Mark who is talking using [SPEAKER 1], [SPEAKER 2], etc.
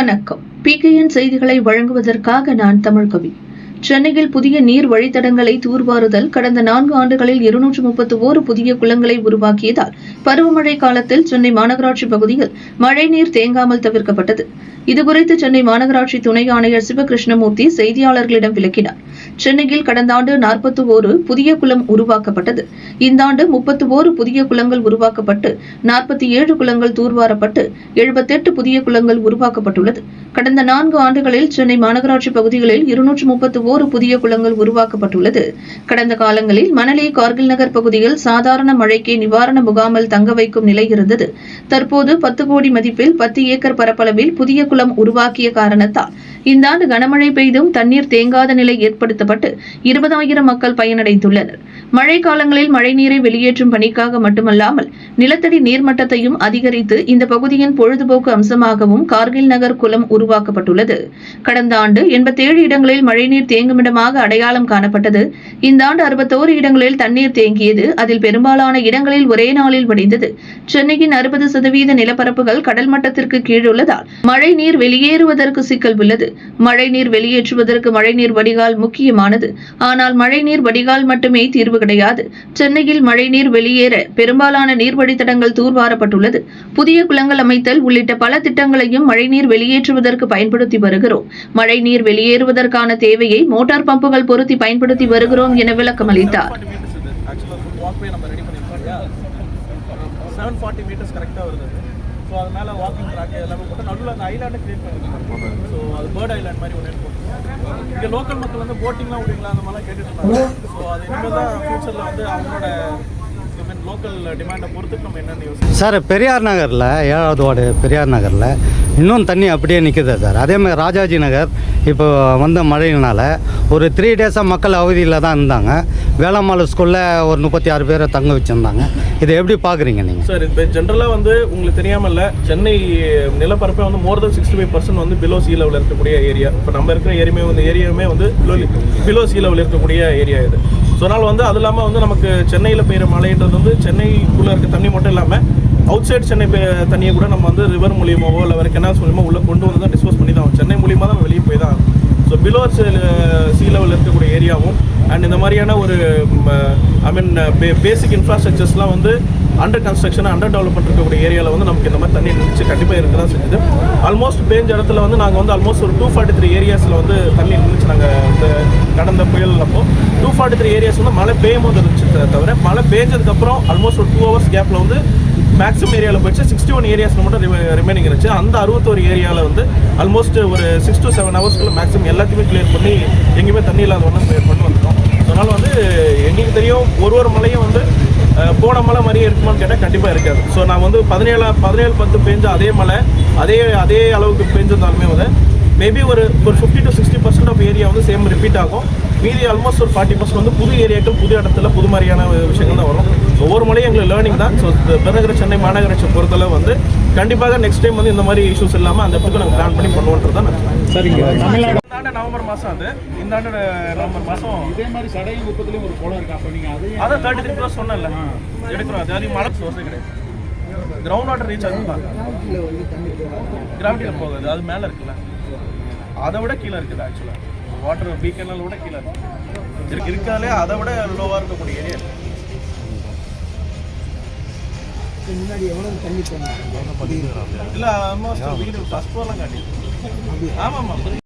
[SPEAKER 1] வணக்கம். பிகேஎன் செய்திகளை வழங்குவதற்காக நான் தமிழ்கவி. சென்னையில் புதிய நீர் வழித்தடங்களை தூர்வாருதல் கடந்த நான்கு ஆண்டுகளில் இருநூற்று முப்பத்து ஓரு புதிய குளங்களை உருவாக்கியதால் பருவமழை காலத்தில் சென்னை மாநகராட்சி பகுதியில் மழைநீர் தேங்காமல் தவிர்க்கப்பட்டது. இதுகுறித்து சென்னை மாநகராட்சி துணை ஆணையர் சிவகிருஷ்ணமூர்த்தி செய்தியாளர்களிடம் விளக்கினார். சென்னையில் கடந்த ஆண்டு நாற்பத்தி ஓரு புதிய குளம் உருவாக்கப்பட்டது. இந்த ஆண்டு முப்பத்தி ஓரு புதிய குளங்கள் உருவாக்கப்பட்டு நாற்பத்தி ஏழு குளங்கள் தூர்வாரப்பட்டு எழுபத்தெட்டு புதிய குளங்கள் உருவாக்கப்பட்டுள்ளது. கடந்த நான்கு ஆண்டுகளில் சென்னை மாநகராட்சி பகுதிகளில் இருநூற்று முப்பத்து ஓரு புதிய குளங்கள் உருவாக்கப்பட்டுள்ளது. கடந்த காலங்களில் மணலி கார்கில் நகர் பகுதியில் சாதாரண மழைக்கு நிவாரண முகாமில் தங்க வைக்கும் நிலை இருந்தது. தற்போது பத்து கோடி மதிப்பில் பத்து ஏக்கர் பரப்பளவில் புதிய குளம் உருவாக்கிய காரணத்தால். இந்த ஆண்டு கனமழை பெய்தும் தண்ணீர் தேங்காத நிலை ஏற்படுத்தப்பட்டு இருபதாயிரம் மக்கள் பயனடைந்துள்ளனர். மழை காலங்களில் மழைநீரை வெளியேற்றும் பணிக்காக மட்டுமல்லாமல் நிலத்தடி நீர்மட்டத்தையும் அதிகரித்து இந்த பகுதியின் பொழுதுபோக்கு அம்சமாகவும் கார்கில் நகர் குளம் உருவாக்கப்பட்டுள்ளது. கடந்த ஆண்டு எண்பத்தேழு இடங்களில் மழைநீர் தேங்குமிடமாக அடையாளம் காணப்பட்டது. இந்த ஆண்டு அறுபத்தோரு இடங்களில் தண்ணீர் தேங்கியது. அதில் பெரும்பாலான இடங்களில் ஒரே நாளில் வடிந்தது. சென்னையின் அறுபது சதவீத நிலப்பரப்புகள் கடல் மட்டத்திற்கு கீழுள்ளதால் மழை நீர் வெளியேறுவதற்கு சிக்கல் உள்ளது. மழைநீர் வெளியேற்றுவதற்கு மழைநீர் வடிகால் முக்கியமானது. ஆனால் மழைநீர் வடிகால் மட்டுமே தீர்வு கிடையாது. சென்னையில் மழைநீர் வெளியேற பெரும்பாலான நீர்வழித்தடங்கள் தூர்வாரப்பட்டுள்ளது. புதிய குளங்கள் அமைத்தல் உள்ளிட்ட பல திட்டங்களையும் மழைநீர் வெளியேற்றுவதற்கு பயன்படுத்தி வருகிறோம். மழைநீர் வெளியேறுவதற்கான தேவையை மோட்டார் பம்புகள் பொருத்தி பயன்படுத்தி வருகிறோம் என விளக்கம் அளித்தார்
[SPEAKER 2] செவன் ஃபார்ட்டி மீட்டர்ஸ் கரெக்டாக வருது. ஸோ அது மேலே வாக்கிங் ட்ராக் எல்லாமே போட்டு நடுவில் அந்த ஐலாண்டை கிரியேட் பண்ணியிருக்கோம் ஸோ அது பேர்ட் ஐலாண்ட் மாதிரி ஒன்று போட்டு இங்கே லோக்கல் மக்கள் வந்து போட்டிங்லாம் விடுவீங்களா? அந்த மாதிரிலாம் கேட்டுட்டு இருந்தாங்க ஸோ அது இனிமேல் தான் ஃபியூச்சரில் வந்து அவங்களோட
[SPEAKER 3] சார் பெரியார் நகரில் ஏழாவது வார்டு பெரியார் நகரில் இன்னும் தண்ணி அப்படியே நிற்குது சார். அதே மாதிரி ராஜாஜி நகர் இப்போ வந்த மழையினால் ஒரு த்ரீ டேஸாக மக்கள் அவதியில் தான் இருந்தாங்க. வேளம்மாள் ஸ்கூலில் ஒரு முப்பத்தி ஆறு பேரை தங்க வச்சுருந்தாங்க. இதை எப்படி பார்க்குறீங்க நீங்கள்
[SPEAKER 2] சார் இப்போ ஜென்ரலாக வந்து உங்களுக்கு தெரியாமல் இல்லை சென்னை நிலப்பரப்பே வந்து more than sixty five percent வந்து பிலோ சீ லெவலில் இருக்கக்கூடிய ஏரியா இப்போ நம்ம இருக்கிற ஏரியுமே வந்து ஏரியாவுமே வந்து பிலோ பிலோ சீ லெவலில் இருக்கக்கூடிய ஏரியா இது. ஸோ அதனால் வந்து அது இல்லாமல் வந்து நமக்கு சென்னையில் பெய்கிற மழைன்றது வந்து சென்னைக்குள்ளே இருக்க தண்ணி மட்டும் இல்லாமல் அவுட் சைட் சென்னை தண்ணியை கூட நம்ம வந்து ரிவர் மூலியமாவோ இல்லை வேறு கெனால்ஸ் மூலியமாக உள்ளே கொண்டு வந்து தான் டிஸ்போஸ் பண்ணி தான் சென்னை மூலியமாக தான் தான். ஸோ பிலோ சீ லெவலில் இருக்கக்கூடிய ஏரியாவும் அண்ட் இந்த மாதிரியான ஒரு ஐ மீன் பே பேசிக் இன்ஃப்ராஸ்ட்ரக்சர்ஸ்லாம் வந்து அண்டர் கன்ஸ்ட்ரக்ஷன் அண்டர் டெவலப்மெண்ட் இருக்கக்கூடிய ஏரியாவில் வந்து நமக்கு இந்த மாதிரி தண்ணி நின்றுச்சு கண்டிப்பாக இருக்க தான் செஞ்சது. ஆல்மோஸ்ட் பேஞ்ச இடத்துல வந்து நாங்கள் வந்து ஆல்மோஸ்ட் ஒரு டூ ஃபார்ட்டி த்ரீ ஏரியாஸில் வந்து தண்ணி நின்றுச்சு நாங்கள் இந்த கடந்த புயல் அப்போ. டூ ஃபார்ட்டி த்ரீ ஏரியாஸ் வந்து மழை பெய்யும் போது இருந்துச்சு தவிர மழை பெஞ்சதுக்கப்புறம் ஆல்மோஸ்ட் ஒரு டூ ஹவர்ஸ் கேப்பில் வந்து மேக்ஸிமம் ஏரியாவில் போயிடுச்சு. சிக்ஸ்டி ஒன் ஏரியாஸில் மட்டும் ரிமைனிங் இருந்துச்சு. அந்த அறுபத்தோரு ஏரியாவில் வந்து ஆல்மோஸ்ட் ஒரு சிக்ஸ் டு செவன் ஹவர்ஸ்க்குள்ள மேக்ஸிமம் எல்லாத்தையுமே கிளியர் பண்ணி எங்கேயுமே தண்ணி இல்லாத ஒன்றும் கிளியர் பண்ணி வந்துட்டோம். அதனால் வந்து எங்களுக்கு தெரியும் ஒரு ஒரு மலையும் வந்து போன மலை மாதிரியே இருக்குமான்னு கேட்டால் கண்டிப்பாக இருக்காது. ஸோ நான் வந்து பதினேழா பதினேழு பத்து பெஞ்ச அதே மலை அதே அதே அளவுக்கு பெஞ்சிருந்தாலுமே வந்து மேபி ஒரு ஒரு fifty to sixty percent of area வந்து சேம் ரிப்பீட் ஆகும். மீதி ஆல்மோஸ்ட் ஒரு ஃபார்ட்டி பர்சன்ட் வந்து புது ஏரியாக்கள் புது இடத்துல புது மாதிரியான விஷயங்கள் தான் வரும். ஒவ்வொரு மலையும் எங்களுக்கு லேர்னிங் தான். ஸோ பெருநகர சென்னை மாநகராட்சி பொறுத்தளவு வந்து கண்டிப்பாக நெக்ஸ்ட் டைம் வந்து இந்த மாதிரி இஷ்யூஸ் இல்லாமல் அந்த இடத்துக்கு நாங்கள் பிளான் பண்ணி பண்ணுவோன்றது தான்
[SPEAKER 4] சரிங்க தமிழ்நாடு
[SPEAKER 2] இந்த ஆண்டு நவம்பர் மாதம் அது. இந்த ஆண்டு நவம்பர் மாதம்
[SPEAKER 4] இதே மாதிரி சடையும் குப்பத்துலேயும் ஒரு குளம் இருக்கா. அப்போ நீங்கள் அதையும்
[SPEAKER 2] அதான் தேர்ட்டி த்ரீ ப்ளஸ் சொன்னேன்ல எடுக்கிறோம். அது அதிகம் மழை சோர்ஸே கிடையாது. கிரவுண்ட் வாட்டர் ரீச் ஆகும் கிராவிட்டியில் போகாது. அது மேலே இருக்குல்ல. அதை விட கீழே இருக்குது ஆக்சுவலாக வாட்டர் பீக்கனால் விட கீழே இருக்கு இருக்கு இருக்காலே அதை விட லோவாக இருக்கக்கூடிய ஏரியா இல்லை ஆல்மோஸ்ட் வீடு ஃபஸ்ட் காட்டி ஆமாம் ஆமாம்